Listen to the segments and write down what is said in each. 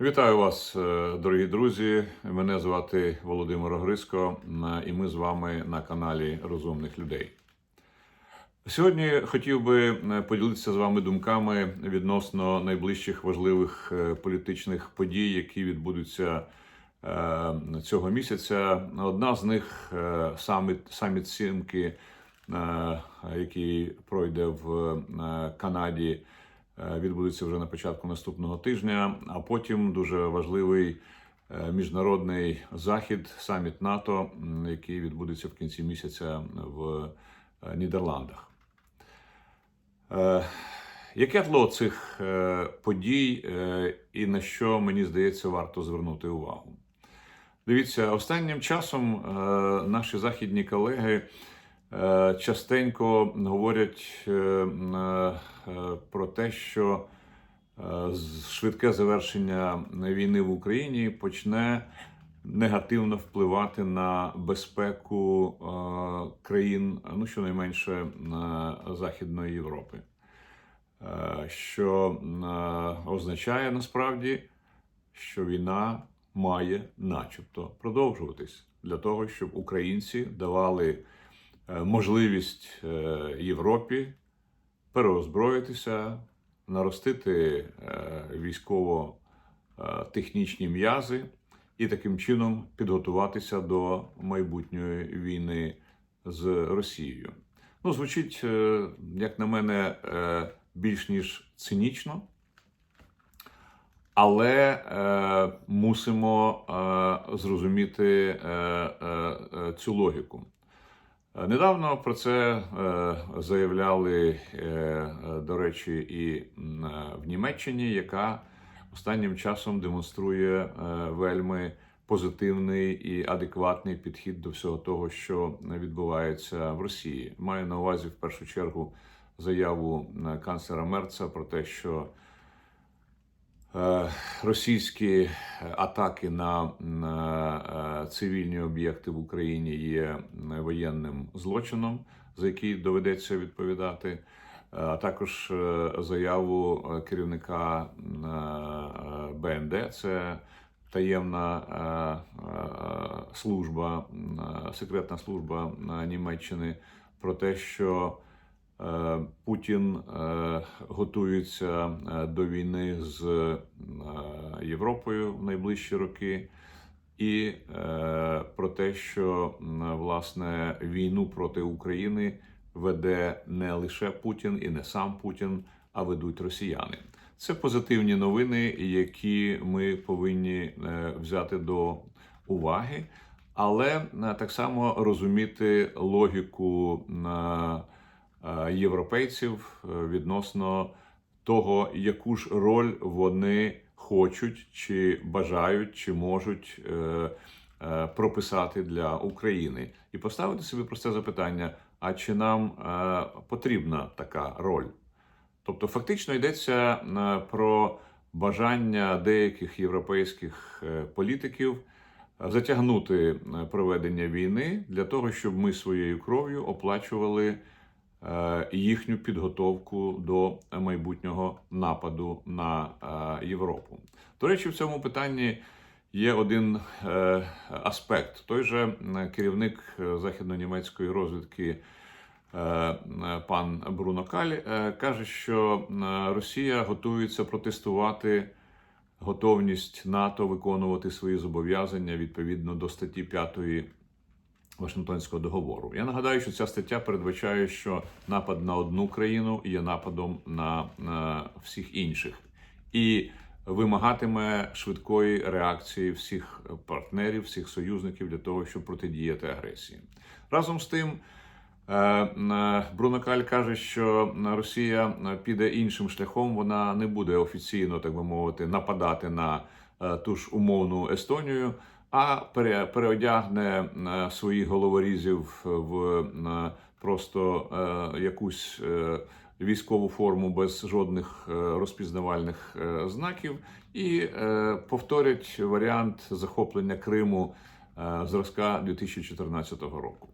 Вітаю вас, е, дорогі друзі. Мене звати Володимир Огриско, і ми з вами на каналі Розумних людей. Сьогодні хотів би е, поділитися з вами думками відносно найближчих важливих е, політичних подій, які відбудуться цього місяця. Одна з них саміт, саміт Сімки, який пройде в Канаді відбудеться вже на початку наступного тижня. А потім дуже важливий е, міжнародний захід, саміт НАТО, який відбудеться в кінці місяця в е, Нідерландах. Е, Яке тло цих е, подій е, і на що мені здається варто звернути увагу? Дивіться, останнім часом е, наші західні колеги е, частенько говорять е, е, про те, що е, швидке завершення війни в Україні почне негативно впливати на безпеку е, країн, ну щонайменше на Західної Європи. Е, Що е, означає насправді, що війна має начебто продовжуватись для того, щоб українці давали е, можливість е, Європі переозброїтися, наростити е, військово-технічні м'язи і таким чином підготуватися до майбутньої війни з Росією. Ну, звучить, е, як на мене, е, більш ніж цинічно. Але е, мусимо е, зрозуміти е, е, е, цю логіку. Недавно про це е, заявляли, е, до речі, і е, в Німеччині, яка останнім часом демонструє вельми позитивний і адекватний підхід до всього того, що відбувається в Росії. Маю на увазі в першу чергу заяву канцлера Мерца про те, що російські атаки на, на е, цивільні об'єкти в Україні є воєнним злочином, за який доведеться відповідати, Е, а також е, заяву е, керівника е, БНД. Це таємна е, е, служба, е, секретна служба е, Німеччини про те, що Е, Путін е, готується е, до війни з е, Європою в найближчі роки, і е, про те, що власне війну проти України веде не лише Путін і не сам Путін, а ведуть росіяни. Це позитивні новини, які ми повинні е, взяти до уваги, але е, так само розуміти логіку на е, європейців е, відносно того, яку ж роль вони хочуть, чи бажають, чи можуть е, е, прописати для України, і поставити собі просте запитання: а чи нам е, потрібна така роль? Тобто, фактично йдеться е, про бажання деяких європейських е, політиків затягнути е, проведення війни для того, щоб ми своєю кров'ю оплачували е, їхню підготовку до майбутнього нападу на е, Європу. До речі, в цьому питанні є один е, аспект. Той же е, керівник е, західно-німецької розвідки. е, е, Пан Бруно Каль е, каже, що е, Росія готується протестувати готовність НАТО виконувати свої зобов'язання відповідно до статті 5 Вашингтонського договору. Я нагадаю, що ця стаття передбачає, що напад на одну країну є нападом на, на всіх інших і вимагатиме швидкої реакції всіх партнерів, всіх союзників для того, щоб протидіяти агресії. Разом з тим. Е, е, Бруно Каль каже, що Росія піде іншим шляхом. Вона не буде офіційно, так би мовити, нападати на е, ту ж умовну Естонію, а пере- переодягне е, своїх головорізів в е, просто е, якусь військову форму без жодних розпізнавальних знаків, і повторять варіант захоплення Криму зразка 2014 року.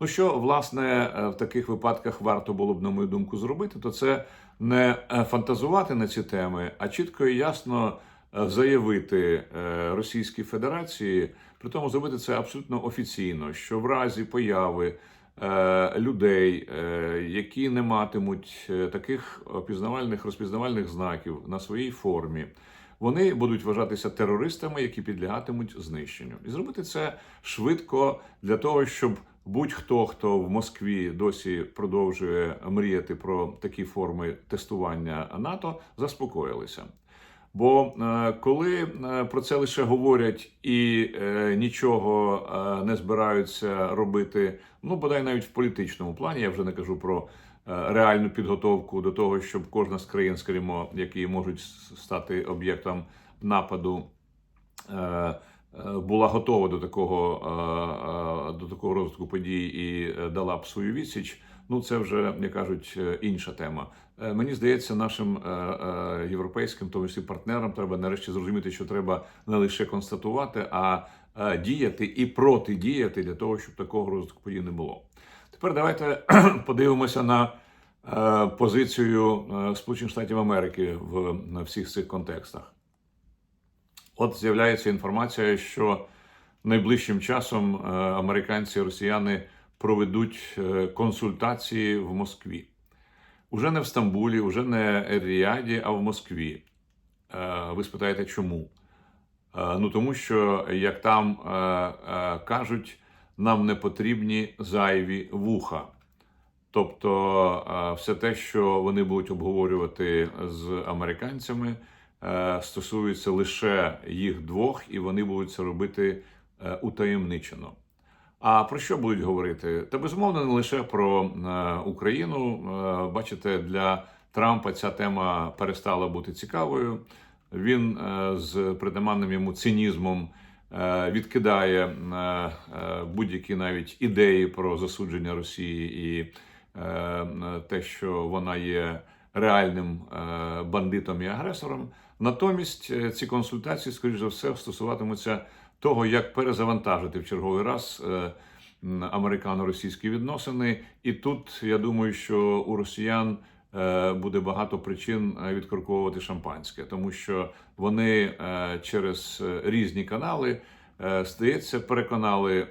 Ну що власне в таких випадках варто було б, на мою думку, зробити, то це не фантазувати на ці теми, а чітко і ясно заявити е, Російській Федерації, при тому зробити це абсолютно офіційно, що в разі появи е, людей, е, які не матимуть е, таких опізнавальних розпізнавальних знаків на своїй формі, вони будуть вважатися терористами, які підлягатимуть знищенню, і зробити це швидко для того, щоб будь-хто, хто в Москві досі продовжує мріяти про такі форми тестування НАТО, заспокоїлися. Бо е, коли е, про це лише говорять і е, нічого не збираються робити, ну бодай навіть в політичному плані, я вже не кажу про реальну підготовку до того, щоб кожна з країн, скажімо, які можуть стати об'єктом нападу, була готова до такого, до такого розвитку подій і дала б свою відсіч. Ну, це вже, як кажуть, е, інша тема. Е, Мені здається, нашим е, європейським, тому числі партнерам, треба нарешті зрозуміти, що треба не лише констатувати, а діяти і протидіяти для того, щоб такого розвитку подій не було. Тепер давайте подивимося на позицію Сполучених Штатів Америки в всіх цих контекстах. От з'являється інформація, що найближчим часом американці і росіяни проведуть е, консультації в Москві. Уже не в Стамбулі, уже не Ріаді, а в Москві. Е, Ви спитаєте, чому? Е, Ну тому що, як там кажуть, нам не потрібні зайві вуха. Тобто, все те, що вони будуть обговорювати з американцями, стосується лише їх двох, і вони будуть це робити утаємничено. А про що будуть говорити? Та безумовно не лише про е, Україну. Е, Бачите, для Трампа ця тема перестала бути цікавою. Він е, з притаманним йому цинізмом відкидає будь-які навіть ідеї про засудження Росії і те, що вона є реальним бандитом і агресором. Натомість ці консультації, скоріш за все, стосуватимуться того, як перезавантажити в черговий раз е, американо-російські відносини. І тут я думаю, що у росіян е, буде багато причин е, відкорковувати шампанське, тому що вони через різні канали. Здається, переконали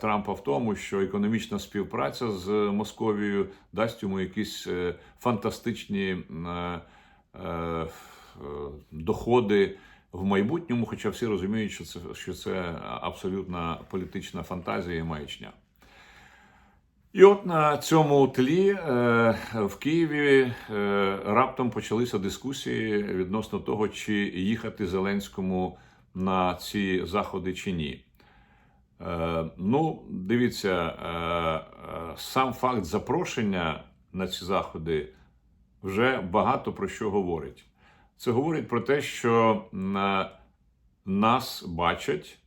Трампа в тому, що економічна співпраця з Московією дасть йому якісь фантастичні доходи в майбутньому, хоча всі розуміють, що це, що це абсолютна політична фантазія і маячня. І от на цьому тлі е, в Києві е, раптом почалися дискусії відносно того, чи їхати Зеленському на ці заходи чи ні. Е, ну, дивіться, е, е, сам факт запрошення на ці заходи вже багато про що говорить. Це говорить про те, що нас бачать,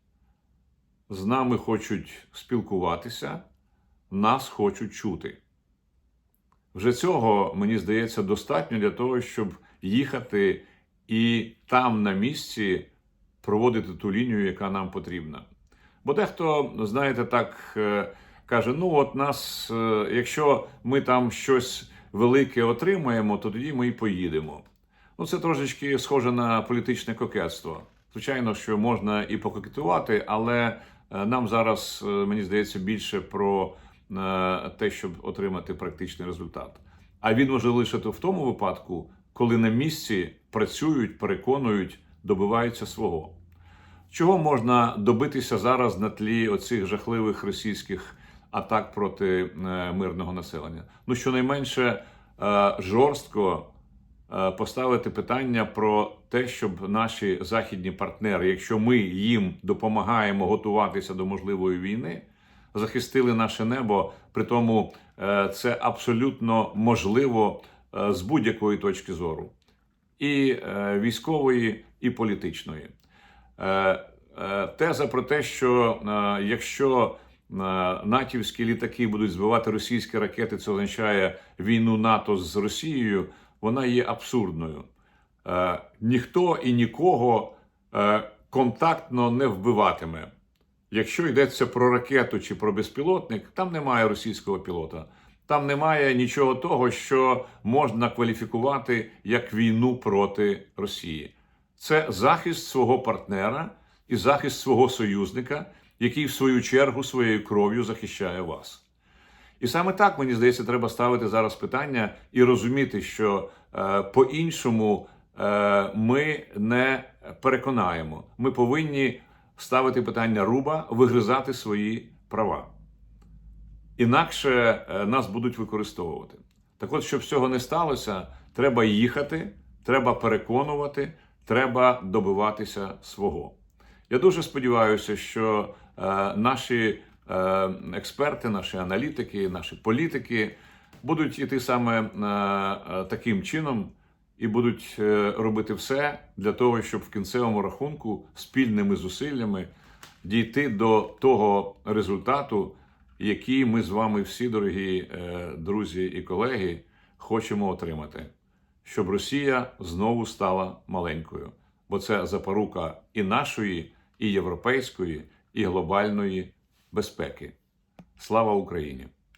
з нами хочуть спілкуватися, нас хочуть чути. Вже цього, мені здається, достатньо для того, щоб їхати і там на місці проводити ту лінію, яка нам потрібна. Бо дехто, знаєте, так е, каже: ну, от нас, е, якщо ми там щось велике отримаємо, то тоді ми і поїдемо. Ну, це трошечки схоже на політичне кокетство. Звичайно, що можна і пококетувати, але е, нам зараз, е, мені здається, більше про е, те, щоб отримати практичний результат. А він може лише в тому випадку, коли на місці працюють, переконують, добиваються свого. Чого можна добитися зараз на тлі оцих жахливих російських атак проти мирного населення? Ну, щонайменше жорстко поставити питання про те, щоб наші західні партнери, якщо ми їм допомагаємо готуватися до можливої війни, захистили наше небо. При тому е, це абсолютно можливо е, з будь-якої точки зору, і е, військової, і політичної. Е, е, Теза про те, що е, якщо е, натівські літаки будуть збивати російські ракети, це означає війну НАТО з Росією, вона є абсурдною. Е, Ніхто і нікого е, контактно не вбиватиме. Якщо йдеться про ракету чи про безпілотник, там немає російського пілота. Там немає нічого того, що можна кваліфікувати як війну проти Росії. це захист свого партнера і захист свого союзника, який в свою чергу своєю кров'ю захищає вас. І саме так мені здається, треба ставити зараз питання і розуміти, що е, по-іншому е, ми не переконаємо. Ми повинні ставити питання руба, вигризати свої права. Інакше е, нас будуть використовувати. Так от, щоб цього не сталося, треба їхати, треба переконувати, треба добиватися свого. Я дуже сподіваюся, що е, наші експерти, наші аналітики, наші політики будуть іти саме е, е, таким чином і будуть е, робити все для того, щоб в кінцевому рахунку спільними зусиллями дійти до того результату, який ми з вами всі, дорогі е, друзі і колеги, хочемо отримати, щоб Росія знову стала маленькою, бо це запорука і нашої, і європейської, і глобальної безпеки. Слава Україні!